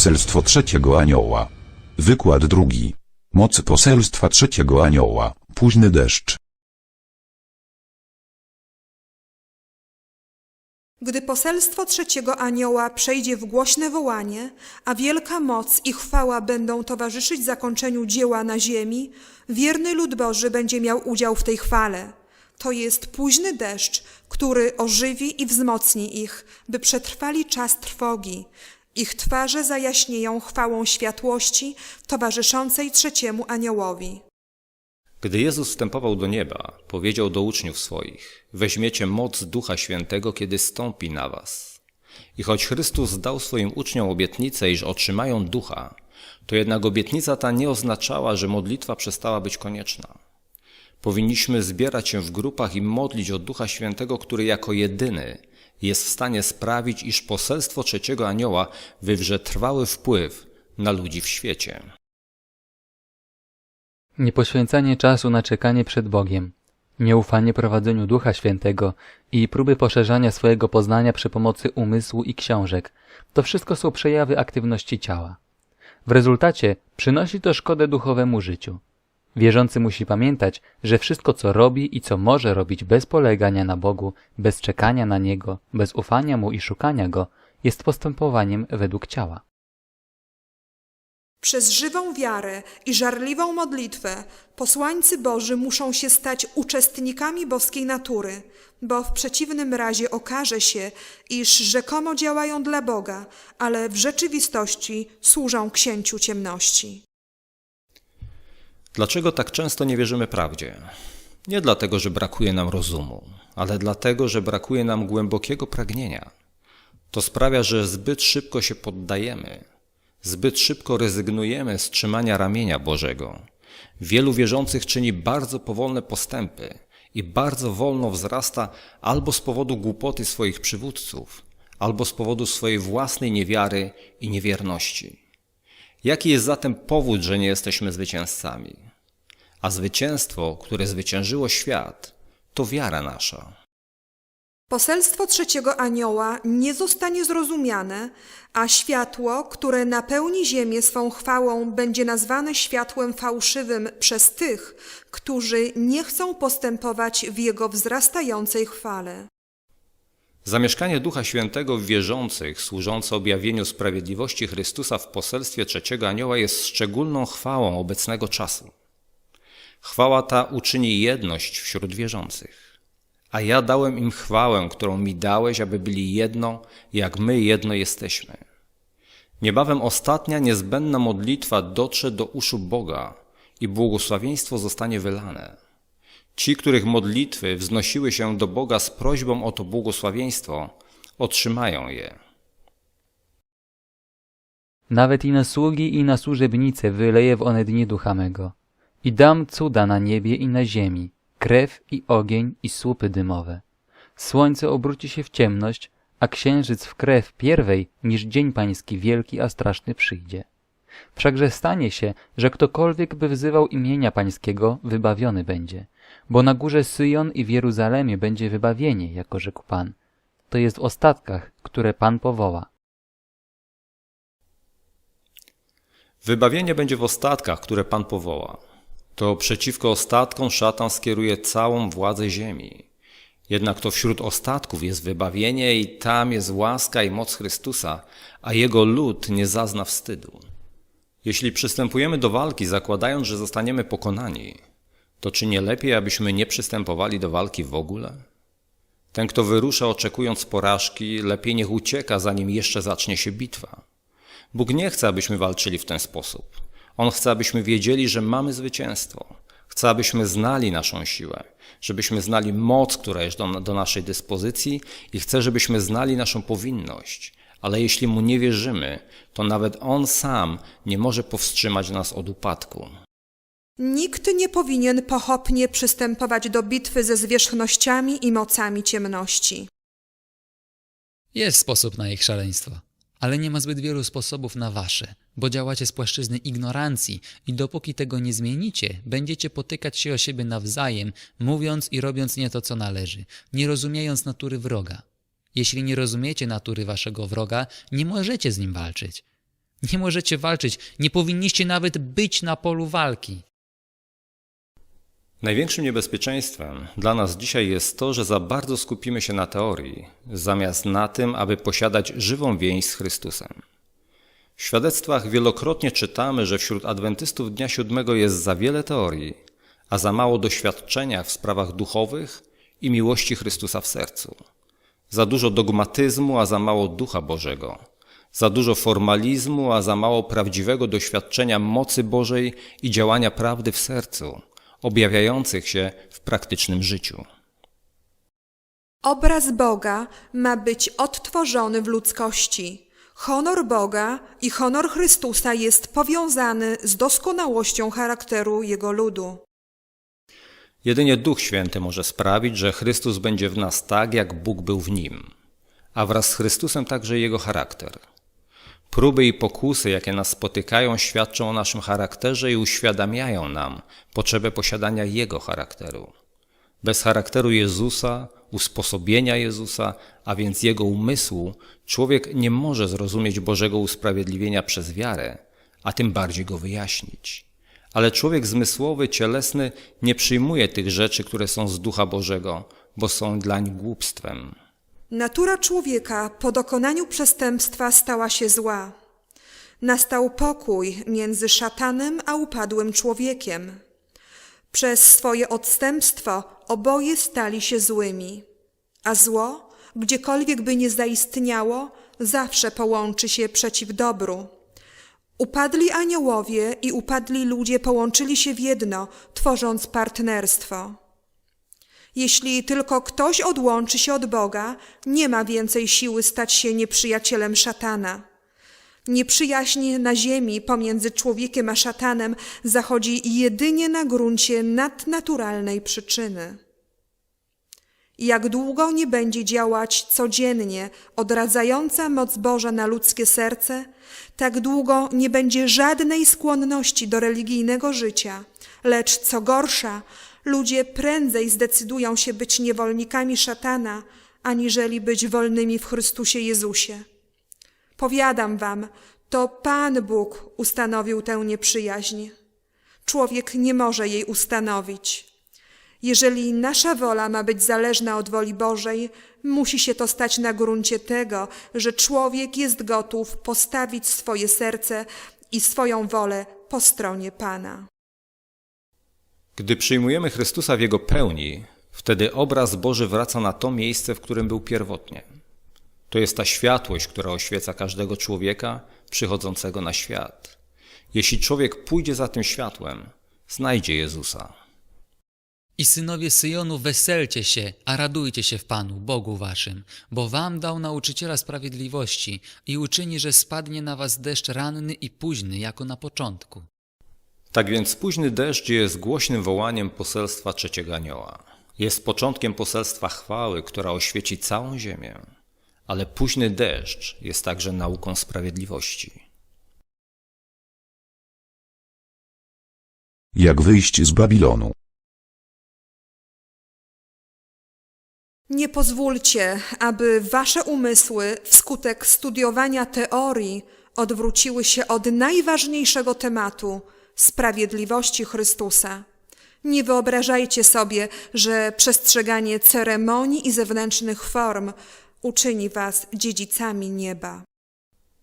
Poselstwo trzeciego anioła. Wykład drugi. Moc poselstwa trzeciego anioła. Późny deszcz. Gdy poselstwo trzeciego anioła przejdzie w głośne wołanie, a wielka moc i chwała będą towarzyszyć zakończeniu dzieła na ziemi, wierny lud Boży będzie miał udział w tej chwale. To jest późny deszcz, który ożywi i wzmocni ich, by przetrwali czas trwogi. Ich twarze zajaśnieją chwałą światłości towarzyszącej trzeciemu aniołowi. Gdy Jezus wstępował do nieba, powiedział do uczniów swoich: Weźmiecie moc Ducha Świętego, kiedy stąpi na was. I choć Chrystus dał swoim uczniom obietnicę, iż otrzymają ducha, to jednak obietnica ta nie oznaczała, że modlitwa przestała być konieczna. Powinniśmy zbierać się w grupach i modlić o Ducha Świętego, który jako jedyny jest w stanie sprawić, iż poselstwo trzeciego anioła wywrze trwały wpływ na ludzi w świecie. Niepoświęcanie czasu na czekanie przed Bogiem, nieufanie prowadzeniu Ducha Świętego i próby poszerzania swojego poznania przy pomocy umysłu i książek to wszystko są przejawy aktywności ciała. W rezultacie przynosi to szkodę duchowemu życiu. Wierzący musi pamiętać, że wszystko co robi i co może robić bez polegania na Bogu, bez czekania na Niego, bez ufania Mu i szukania Go, jest postępowaniem według ciała. Przez żywą wiarę i żarliwą modlitwę posłańcy Boży muszą się stać uczestnikami boskiej natury, bo w przeciwnym razie okaże się, iż rzekomo działają dla Boga, ale w rzeczywistości służą księciu ciemności. Dlaczego tak często nie wierzymy prawdzie? Nie dlatego, że brakuje nam rozumu, ale dlatego, że brakuje nam głębokiego pragnienia. To sprawia, że zbyt szybko się poddajemy, zbyt szybko rezygnujemy z trzymania ramienia Bożego. Wielu wierzących czyni bardzo powolne postępy i bardzo wolno wzrasta albo z powodu głupoty swoich przywódców, albo z powodu swojej własnej niewiary i niewierności. Jaki jest zatem powód, że nie jesteśmy zwycięzcami? A zwycięstwo, które zwyciężyło świat, to wiara nasza. Poselstwo trzeciego anioła nie zostanie zrozumiane, a światło, które napełni ziemię swą chwałą, będzie nazwane światłem fałszywym przez tych, którzy nie chcą postępować w jego wzrastającej chwale. Zamieszkanie Ducha Świętego w wierzących, służące objawieniu sprawiedliwości Chrystusa w poselstwie trzeciego anioła jest szczególną chwałą obecnego czasu. Chwała ta uczyni jedność wśród wierzących. A ja dałem im chwałę, którą mi dałeś, aby byli jedno, jak my jedno jesteśmy. Niebawem ostatnia niezbędna modlitwa dotrze do uszu Boga i błogosławieństwo zostanie wylane. Ci, których modlitwy wznosiły się do Boga z prośbą o to błogosławieństwo, otrzymają je. Nawet i na sługi i na służebnice wyleję w one dni ducha mego. I dam cuda na niebie i na ziemi, krew i ogień i słupy dymowe. Słońce obróci się w ciemność, a księżyc w krew pierwej, niż dzień pański wielki a straszny przyjdzie. Wszakże stanie się, że ktokolwiek by wzywał imienia pańskiego, wybawiony będzie. Bo na górze Syjon i w Jeruzalemie będzie wybawienie, jako rzekł Pan. To jest w ostatkach, które Pan powoła. Wybawienie będzie w ostatkach, które Pan powoła. To przeciwko ostatkom szatan skieruje całą władzę ziemi. Jednak to wśród ostatków jest wybawienie i tam jest łaska i moc Chrystusa, a Jego lud nie zazna wstydu. Jeśli przystępujemy do walki zakładając, że zostaniemy pokonani, to czy nie lepiej, abyśmy nie przystępowali do walki w ogóle? Ten, kto wyrusza oczekując porażki, lepiej niech ucieka, zanim jeszcze zacznie się bitwa. Bóg nie chce, abyśmy walczyli w ten sposób. On chce, abyśmy wiedzieli, że mamy zwycięstwo. Chce, abyśmy znali naszą siłę, żebyśmy znali moc, która jest do, do naszej dyspozycji i chce, żebyśmy znali naszą powinność. Ale jeśli Mu nie wierzymy, to nawet On sam nie może powstrzymać nas od upadku. Nikt nie powinien pochopnie przystępować do bitwy ze zwierzchnościami i mocami ciemności. Jest sposób na ich szaleństwo, ale nie ma zbyt wielu sposobów na wasze, bo działacie z płaszczyzny ignorancji i dopóki tego nie zmienicie, będziecie potykać się o siebie nawzajem, mówiąc i robiąc nie to, co należy, nie rozumiejąc natury wroga. Jeśli nie rozumiecie natury waszego wroga, nie możecie z nim walczyć. Nie możecie walczyć, nie powinniście nawet być na polu walki. Największym niebezpieczeństwem dla nas dzisiaj jest to, że za bardzo skupimy się na teorii, zamiast na tym, aby posiadać żywą więź z Chrystusem. W świadectwach wielokrotnie czytamy, że wśród adwentystów dnia siódmego jest za wiele teorii, a za mało doświadczenia w sprawach duchowych i miłości Chrystusa w sercu. Za dużo dogmatyzmu, a za mało ducha Bożego. Za dużo formalizmu, a za mało prawdziwego doświadczenia mocy Bożej i działania prawdy w sercu, objawiających się w praktycznym życiu. Obraz Boga ma być odtworzony w ludzkości. Honor Boga i honor Chrystusa jest powiązany z doskonałością charakteru Jego ludu. Jedynie Duch Święty może sprawić, że Chrystus będzie w nas tak, jak Bóg był w nim, a wraz z Chrystusem także Jego charakter. Próby i pokusy, jakie nas spotykają, świadczą o naszym charakterze i uświadamiają nam potrzebę posiadania Jego charakteru. Bez charakteru Jezusa, usposobienia Jezusa, a więc Jego umysłu, człowiek nie może zrozumieć Bożego usprawiedliwienia przez wiarę, a tym bardziej go wyjaśnić. Ale człowiek zmysłowy, cielesny nie przyjmuje tych rzeczy, które są z Ducha Bożego, bo są dlań głupstwem. Natura człowieka po dokonaniu przestępstwa stała się zła. Nastał pokój między szatanem a upadłym człowiekiem. Przez swoje odstępstwo oboje stali się złymi, a zło, gdziekolwiek by nie zaistniało, zawsze połączy się przeciw dobru. Upadli aniołowie i upadli ludzie połączyli się w jedno, tworząc partnerstwo. Jeśli tylko ktoś odłączy się od Boga, nie ma więcej siły stać się nieprzyjacielem szatana. Nieprzyjaźń na ziemi pomiędzy człowiekiem a szatanem zachodzi jedynie na gruncie nadnaturalnej przyczyny. Jak długo nie będzie działać codziennie odradzająca moc Boża na ludzkie serce, tak długo nie będzie żadnej skłonności do religijnego życia, lecz co gorsza, ludzie prędzej zdecydują się być niewolnikami szatana, aniżeli być wolnymi w Chrystusie Jezusie. Powiadam wam, to Pan Bóg ustanowił tę nieprzyjaźń. Człowiek nie może jej ustanowić. Jeżeli nasza wola ma być zależna od woli Bożej, musi się to stać na gruncie tego, że człowiek jest gotów postawić swoje serce i swoją wolę po stronie Pana. Gdy przyjmujemy Chrystusa w Jego pełni, wtedy obraz Boży wraca na to miejsce, w którym był pierwotnie. To jest ta światłość, która oświeca każdego człowieka przychodzącego na świat. Jeśli człowiek pójdzie za tym światłem, znajdzie Jezusa. I synowie Syjonu, weselcie się, a radujcie się w Panu, Bogu waszym, bo wam dał nauczyciela sprawiedliwości i uczyni, że spadnie na was deszcz ranny i późny, jako na początku. Tak więc późny deszcz jest głośnym wołaniem poselstwa trzeciego anioła. Jest początkiem poselstwa chwały, która oświeci całą ziemię. Ale późny deszcz jest także nauką sprawiedliwości. Jak wyjść z Babilonu? Nie pozwólcie, aby wasze umysły wskutek studiowania teorii odwróciły się od najważniejszego tematu sprawiedliwości Chrystusa. Nie wyobrażajcie sobie, że przestrzeganie ceremonii i zewnętrznych form uczyni was dziedzicami nieba.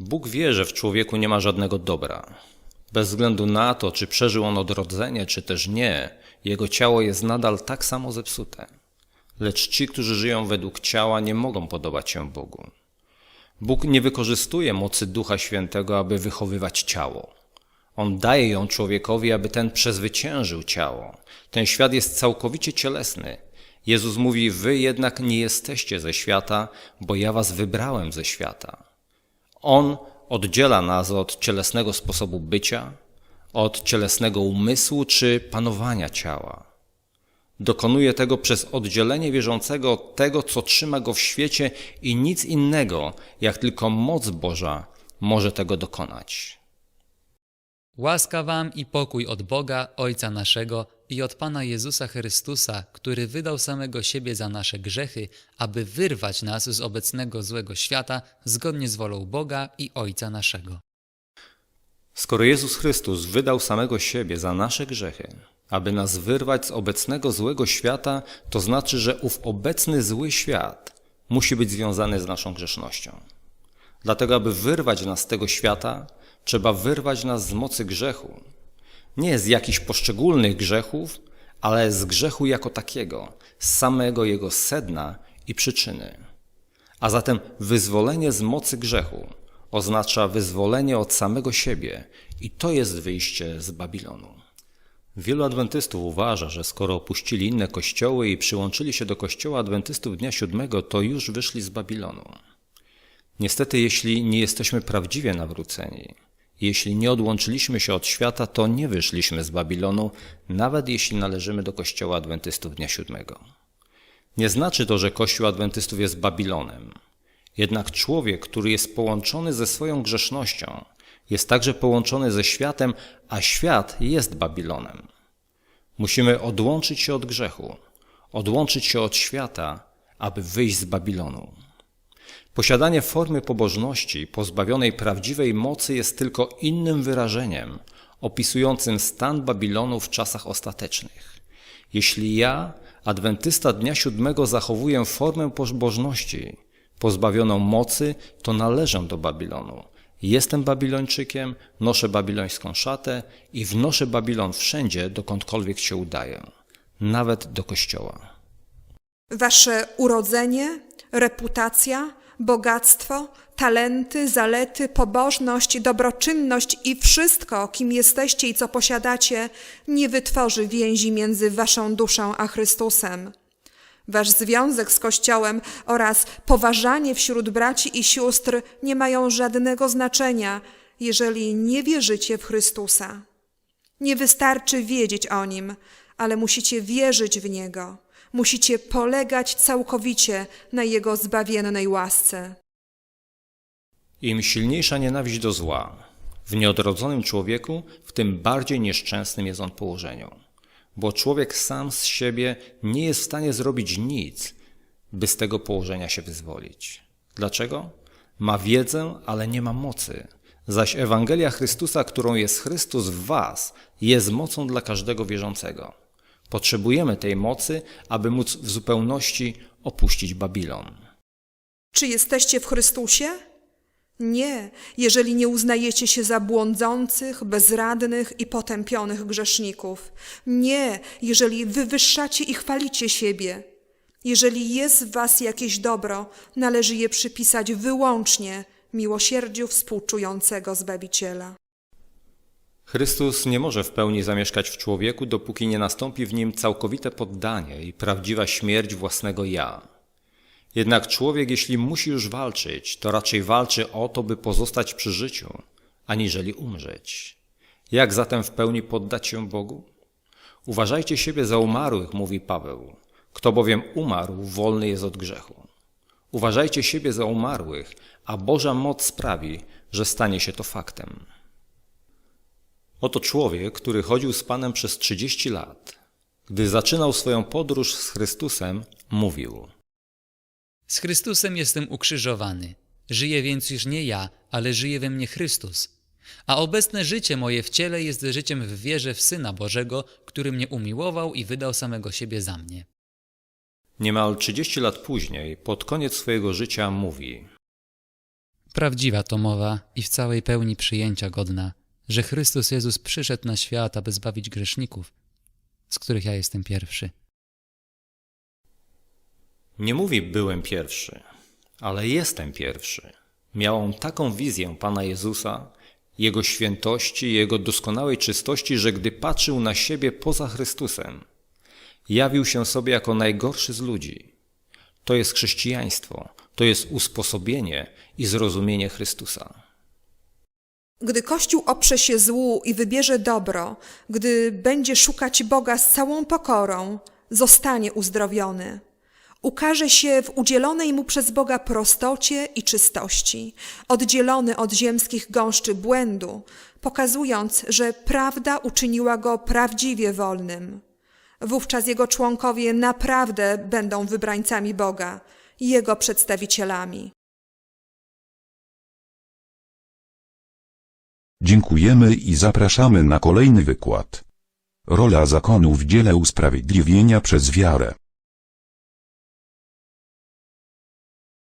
Bóg wie, że w człowieku nie ma żadnego dobra. Bez względu na to, czy przeżył on odrodzenie, czy też nie, jego ciało jest nadal tak samo zepsute. Lecz ci, którzy żyją według ciała, nie mogą podobać się Bogu. Bóg nie wykorzystuje mocy Ducha Świętego, aby wychowywać ciało. On daje ją człowiekowi, aby ten przezwyciężył ciało. Ten świat jest całkowicie cielesny. Jezus mówi: Wy jednak nie jesteście ze świata, bo ja was wybrałem ze świata. On oddziela nas od cielesnego sposobu bycia, od cielesnego umysłu czy panowania ciała. Dokonuje tego przez oddzielenie wierzącego od tego, co trzyma go w świecie i nic innego, jak tylko moc Boża może tego dokonać. Łaska wam i pokój od Boga, Ojca naszego i od Pana Jezusa Chrystusa, który wydał samego siebie za nasze grzechy, aby wyrwać nas z obecnego złego świata zgodnie z wolą Boga i Ojca naszego. Skoro Jezus Chrystus wydał samego siebie za nasze grzechy, aby nas wyrwać z obecnego złego świata, to znaczy, że ów obecny zły świat musi być związany z naszą grzesznością. Dlatego, aby wyrwać nas z tego świata, trzeba wyrwać nas z mocy grzechu. Nie z jakichś poszczególnych grzechów, ale z grzechu jako takiego, z samego jego sedna i przyczyny. A zatem wyzwolenie z mocy grzechu oznacza wyzwolenie od samego siebie i to jest wyjście z Babilonu. Wielu adwentystów uważa, że skoro opuścili inne kościoły i przyłączyli się do kościoła adwentystów dnia siódmego, to już wyszli z Babilonu. Niestety, jeśli nie jesteśmy prawdziwie nawróceni, jeśli nie odłączyliśmy się od świata, to nie wyszliśmy z Babilonu, nawet jeśli należymy do kościoła adwentystów dnia siódmego. Nie znaczy to, że Kościół Adwentystów jest Babilonem. Jednak człowiek, który jest połączony ze swoją grzesznością, jest także połączony ze światem, a świat jest Babilonem. Musimy odłączyć się od grzechu, odłączyć się od świata, aby wyjść z Babilonu. Posiadanie formy pobożności pozbawionej prawdziwej mocy jest tylko innym wyrażeniem opisującym stan Babilonu w czasach ostatecznych. Jeśli ja, adwentysta dnia siódmego, zachowuję formę pobożności pozbawioną mocy, to należę do Babilonu. Jestem Babilończykiem, noszę babilońską szatę i wnoszę Babilon wszędzie, dokądkolwiek się udaję, nawet do kościoła. Wasze urodzenie, reputacja, bogactwo, talenty, zalety, pobożność, dobroczynność i wszystko, kim jesteście i co posiadacie, nie wytworzy więzi między waszą duszą a Chrystusem. Wasz związek z Kościołem oraz poważanie wśród braci i sióstr nie mają żadnego znaczenia, jeżeli nie wierzycie w Chrystusa. Nie wystarczy wiedzieć o Nim, ale musicie wierzyć w Niego. Musicie polegać całkowicie na Jego zbawiennej łasce. Im silniejsza nienawiść do zła w nieodrodzonym człowieku, w tym bardziej nieszczęsnym jest on położeniu. Bo człowiek sam z siebie nie jest w stanie zrobić nic, by z tego położenia się wyzwolić. Dlaczego? Ma wiedzę, ale nie ma mocy. Zaś Ewangelia Chrystusa, którą jest Chrystus w Was, jest mocą dla każdego wierzącego. Potrzebujemy tej mocy, aby móc w zupełności opuścić Babilon. Czy jesteście w Chrystusie? Nie, jeżeli nie uznajecie się za błądzących, bezradnych i potępionych grzeszników. Nie, jeżeli wywyższacie i chwalicie siebie. Jeżeli jest w was jakieś dobro, należy je przypisać wyłącznie miłosierdziu współczującego Zbawiciela. Chrystus nie może w pełni zamieszkać w człowieku, dopóki nie nastąpi w nim całkowite poddanie i prawdziwa śmierć własnego ja. Jednak człowiek, jeśli musi już walczyć, to raczej walczy o to, by pozostać przy życiu, aniżeli umrzeć. Jak zatem w pełni poddać się Bogu? Uważajcie siebie za umarłych, mówi Paweł. Kto bowiem umarł, wolny jest od grzechu. Uważajcie siebie za umarłych, a Boża moc sprawi, że stanie się to faktem. Oto człowiek, który chodził z Panem przez 30 lat. Gdy zaczynał swoją podróż z Chrystusem, mówił: Z Chrystusem jestem ukrzyżowany. Żyję więc już nie ja, ale żyje we mnie Chrystus. A obecne życie moje w ciele jest życiem w wierze w Syna Bożego, który mnie umiłował i wydał samego siebie za mnie. Niemal 30 lat później, pod koniec swojego życia, mówi: Prawdziwa to mowa i w całej pełni przyjęcia godna, że Chrystus Jezus przyszedł na świat, aby zbawić grzeszników, z których ja jestem pierwszy. Nie mówi byłem pierwszy, ale jestem pierwszy. Miał on taką wizję Pana Jezusa, Jego świętości, Jego doskonałej czystości, że gdy patrzył na siebie poza Chrystusem, jawił się sobie jako najgorszy z ludzi. To jest chrześcijaństwo, to jest usposobienie i zrozumienie Chrystusa. Gdy Kościół oprze się złu i wybierze dobro, gdy będzie szukać Boga z całą pokorą, zostanie uzdrowiony. Ukaże się w udzielonej mu przez Boga prostocie i czystości, oddzielony od ziemskich gąszczy błędu, pokazując, że prawda uczyniła go prawdziwie wolnym. Wówczas jego członkowie naprawdę będą wybrańcami Boga, jego przedstawicielami. Dziękujemy i zapraszamy na kolejny wykład. Rola zakonu w dziele usprawiedliwienia przez wiarę.